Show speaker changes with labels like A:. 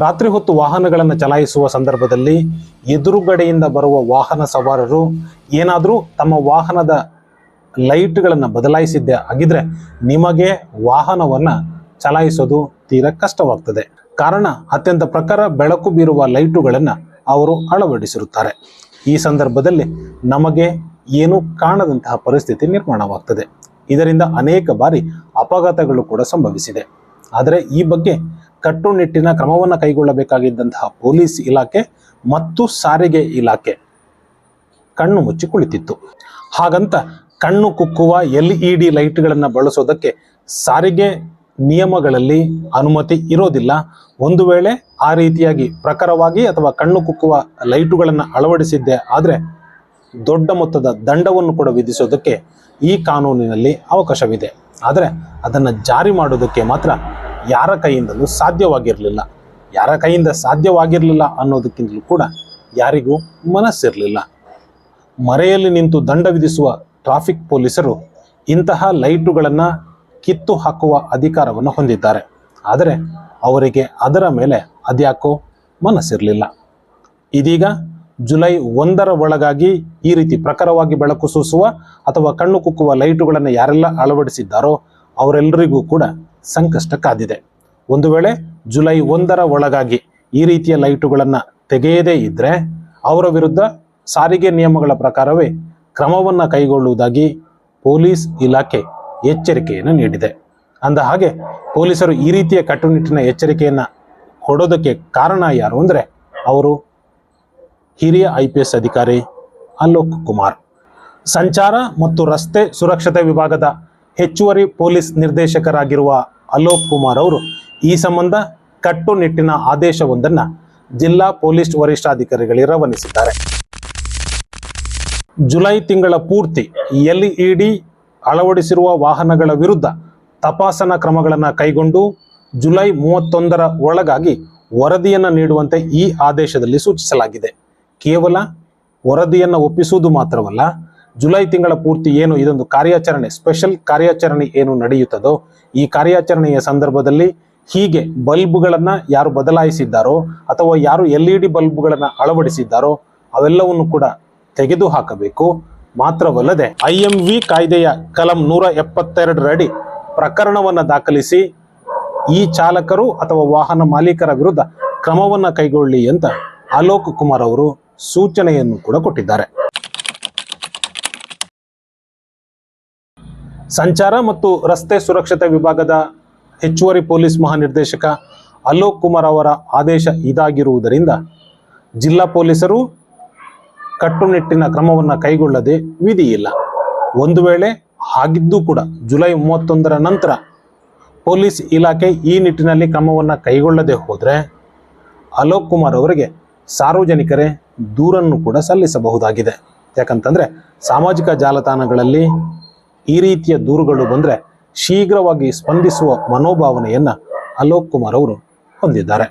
A: ರಾತ್ರಿ ಹೊತ್ತು ವಾಹನಗಳನ್ನು ಚಲಾಯಿಸುವ ಸಂದರ್ಭದಲ್ಲಿ ಎದುರುಗಡೆಯಿಂದ ಬರುವ ವಾಹನ ಸವಾರರು ಏನಾದರೂ ತಮ್ಮ ವಾಹನದ ಲೈಟ್ಗಳನ್ನು ಬದಲಾಯಿಸಿದ್ದೆ ಆಗಿದ್ರೆ ನಿಮಗೆ ವಾಹನವನ್ನು ಚಲಾಯಿಸೋದು ತೀರ ಕಷ್ಟವಾಗ್ತದೆ. ಕಾರಣ ಅತ್ಯಂತ ಪ್ರಖರ ಬೆಳಕು ಬೀರುವ ಲೈಟುಗಳನ್ನು ಅವರು ಅಳವಡಿಸಿರುತ್ತಾರೆ. ಈ ಸಂದರ್ಭದಲ್ಲಿ ನಮಗೆ ಏನು ಕಾಣದಂತಹ ಪರಿಸ್ಥಿತಿ ನಿರ್ಮಾಣವಾಗ್ತದೆ. ಇದರಿಂದ ಅನೇಕ ಬಾರಿ ಅಪಘಾತಗಳು ಕೂಡ ಸಂಭವಿಸಿದೆ. ಆದರೆ ಈ ಬಗ್ಗೆ ಕಟ್ಟುನಿಟ್ಟಿನ ಕ್ರಮವನ್ನು ಕೈಗೊಳ್ಳಬೇಕಾಗಿದ್ದಂತಹ ಪೊಲೀಸ್ ಇಲಾಖೆ ಮತ್ತು ಸಾರಿಗೆ ಇಲಾಖೆ ಕಣ್ಣು ಮುಚ್ಚಿ ಕುಳಿತಿತ್ತು. ಹಾಗಂತ ಕಣ್ಣು ಕುಕ್ಕುವ ಎಲ್ ಇ ಡಿ ಲೈಟ್ಗಳನ್ನು ಬಳಸೋದಕ್ಕೆ ಸಾರಿಗೆ ನಿಯಮಗಳಲ್ಲಿ ಅನುಮತಿ ಇರೋದಿಲ್ಲ. ಒಂದು ವೇಳೆ ಆ ರೀತಿಯಾಗಿ ಪ್ರಖರವಾಗಿ ಅಥವಾ ಕಣ್ಣು ಕುಕ್ಕುವ ಲೈಟುಗಳನ್ನು ಅಳವಡಿಸಿದ್ದೆ ಆದರೆ ದೊಡ್ಡ ಮೊತ್ತದ ದಂಡವನ್ನು ಕೂಡ ವಿಧಿಸೋದಕ್ಕೆ ಈ ಕಾನೂನಿನಲ್ಲಿ ಅವಕಾಶವಿದೆ. ಆದರೆ ಅದನ್ನು ಜಾರಿ ಮಾಡೋದಕ್ಕೆ ಮಾತ್ರ ಯಾರ ಕೈಯಿಂದಲೂ ಸಾಧ್ಯವಾಗಿರಲಿಲ್ಲ. ಯಾರ ಕೈಯಿಂದ ಸಾಧ್ಯವಾಗಿರಲಿಲ್ಲ ಅನ್ನೋದಕ್ಕಿಂತಲೂ ಕೂಡ ಯಾರಿಗೂ ಮನಸ್ಸಿರಲಿಲ್ಲ. ಮರೆಯಲ್ಲಿ ನಿಂತು ದಂಡ ವಿಧಿಸುವ ಟ್ರಾಫಿಕ್ ಪೊಲೀಸರು ಇಂತಹ ಲೈಟುಗಳನ್ನು ಕಿತ್ತು ಹಾಕುವ ಅಧಿಕಾರವನ್ನು ಹೊಂದಿದ್ದಾರೆ. ಆದರೆ ಅವರಿಗೆ ಅದರ ಮೇಲೆ ಅದ್ಯಾಕೋ ಮನಸ್ಸಿರಲಿಲ್ಲ. ಇದೀಗ ಜುಲೈ ಒಂದರ ಒಳಗಾಗಿ ಈ ರೀತಿ ಪ್ರಖರವಾಗಿ ಬೆಳಕು ಸೂಸುವ ಅಥವಾ ಕಣ್ಣು ಕುಕ್ಕುವ ಲೈಟುಗಳನ್ನು ಯಾರೆಲ್ಲ ಅಳವಡಿಸಿದ್ದಾರೋ ಅವರೆಲ್ಲರಿಗೂ ಕೂಡ ಸಂಕಷ್ಟ ಕಾದಿದೆ ಒಂದು ವೇಳೆ ಜುಲೈ ಒಂದರ ಒಳಗಾಗಿ ಈ ರೀತಿಯ ಲೈಟುಗಳನ್ನು ತೆಗೆಯದೇ ಇದ್ದರೆ ಅವರ ವಿರುದ್ಧ ಸಾರಿಗೆ ನಿಯಮಗಳ ಪ್ರಕಾರವೇ ಕ್ರಮವನ್ನು ಕೈಗೊಳ್ಳುವುದಾಗಿ ಪೊಲೀಸ್ ಇಲಾಖೆ ಎಚ್ಚರಿಕೆಯನ್ನು ನೀಡಿದೆ. ಅಂದ ಹಾಗೆ ಪೊಲೀಸರು ಈ ರೀತಿಯ ಕಟ್ಟುನಿಟ್ಟಿನ ಎಚ್ಚರಿಕೆಯನ್ನು ಕೊಡೋದಕ್ಕೆ ಕಾರಣ ಯಾರು ಅಂದರೆ ಅವರು ಹಿರಿಯ ಐ ಪಿ ಎಸ್ ಅಧಿಕಾರಿ ಅಲೋಕ್ ಕುಮಾರ್. ಸಂಚಾರ ಮತ್ತು ರಸ್ತೆ ಸುರಕ್ಷತೆ ವಿಭಾಗದ ಹೆಚ್ಚುವರಿ ಪೊಲೀಸ್ ನಿರ್ದೇಶಕರಾಗಿರುವ ಅಲೋಕ್ ಕುಮಾರ್ ಅವರು ಈ ಸಂಬಂಧ ಕಟ್ಟುನಿಟ್ಟಿನ ಆದೇಶವೊಂದನ್ನು ಜಿಲ್ಲಾ ಪೊಲೀಸ್ ವರಿಷ್ಠಾಧಿಕಾರಿಗಳಿಗೆ ರವಾನಿಸಿದ್ದಾರೆ. ಜುಲೈ ತಿಂಗಳ ಪೂರ್ತಿ ಎಲ್ ಇ ಡಿ ಅಳವಡಿಸಿರುವ ವಾಹನಗಳ ವಿರುದ್ಧ ತಪಾಸಣಾ ಕ್ರಮಗಳನ್ನು ಕೈಗೊಂಡು ಜುಲೈ ಮೂವತ್ತೊಂದರ ಒಳಗಾಗಿ ವರದಿಯನ್ನು ನೀಡುವಂತೆ ಈ ಆದೇಶದಲ್ಲಿ ಸೂಚಿಸಲಾಗಿದೆ. ಕೇವಲ ವರದಿಯನ್ನು ಒಪ್ಪಿಸುವುದು ಮಾತ್ರವಲ್ಲ ಜುಲೈ ತಿಂಗಳ ಪೂರ್ತಿ ಏನು ಇದೊಂದು ಕಾರ್ಯಾಚರಣೆ ಸ್ಪೆಷಲ್ ಕಾರ್ಯಾಚರಣೆ ಏನು ನಡೆಯುತ್ತದೋ, ಈ ಕಾರ್ಯಾಚರಣೆಯ ಸಂದರ್ಭದಲ್ಲಿ ಹೀಗೆ ಬಲ್ಬ್ಗಳನ್ನು ಯಾರು ಬದಲಾಯಿಸಿದ್ದಾರೋ ಅಥವಾ ಯಾರು ಎಲ್ ಇ ಡಿ ಬಲ್ಬ್ಗಳನ್ನು ಅಳವಡಿಸಿದ್ದಾರೋ ಅವೆಲ್ಲವನ್ನು ಕೂಡ ತೆಗೆದುಹಾಕಬೇಕು. ಮಾತ್ರವಲ್ಲದೆ ಐ ಎಂ ವಿ ಕಾಯ್ದೆಯ ಕಲಂ ನೂರ ಎಪ್ಪತ್ತೆರಡರಡಿ ಪ್ರಕರಣವನ್ನು ದಾಖಲಿಸಿ ಈ ಚಾಲಕರು ಅಥವಾ ವಾಹನ ಮಾಲೀಕರ ವಿರುದ್ಧ ಕ್ರಮವನ್ನು ಕೈಗೊಳ್ಳಿ ಅಂತ ಅಲೋಕ್ ಕುಮಾರ್ ಅವರು ಸೂಚನೆಯನ್ನು ಕೂಡ ಕೊಟ್ಟಿದ್ದಾರೆ. ಸಂಚಾರ ಮತ್ತು ರಸ್ತೆ ಸುರಕ್ಷತೆ ವಿಭಾಗದ ಹೆಚ್ಚುವರಿ ಪೊಲೀಸ್ ಮಹಾನಿರ್ದೇಶಕ ಅಲೋಕ್ ಕುಮಾರ್ ಅವರ ಆದೇಶ ಇದಾಗಿರುವುದರಿಂದ ಜಿಲ್ಲಾ ಪೊಲೀಸರು ಕಟ್ಟುನಿಟ್ಟಿನ ಕ್ರಮವನ್ನು ಕೈಗೊಳ್ಳದೆ ವಿಧಿಯಿಲ್ಲ. ಒಂದು ವೇಳೆ ಹಾಗಿದ್ದು ಕೂಡ ಜುಲೈ ಮೂವತ್ತೊಂದರ ನಂತರ ಪೊಲೀಸ್ ಇಲಾಖೆ ಈ ನಿಟ್ಟಿನಲ್ಲಿ ಕ್ರಮವನ್ನು ಕೈಗೊಳ್ಳದೆ ಹೋದರೆ ಅಲೋಕ್ ಕುಮಾರ್ ಅವರಿಗೆ ಸಾರ್ವಜನಿಕರೇ ದೂರನ್ನು ಕೂಡ ಸಲ್ಲಿಸಬಹುದಾಗಿದೆ. ಯಾಕಂತಂದರೆ ಸಾಮಾಜಿಕ ಜಾಲತಾಣಗಳಲ್ಲಿ ಈ ರೀತಿಯ ದೂರುಗಳು ಬಂದರೆ ಶೀಘ್ರವಾಗಿ ಸ್ಪಂದಿಸುವ ಮನೋಭಾವನೆಯನ್ನು ಅಲೋಕ್ ಕುಮಾರ್ ಅವರು ಹೊಂದಿದ್ದಾರೆ.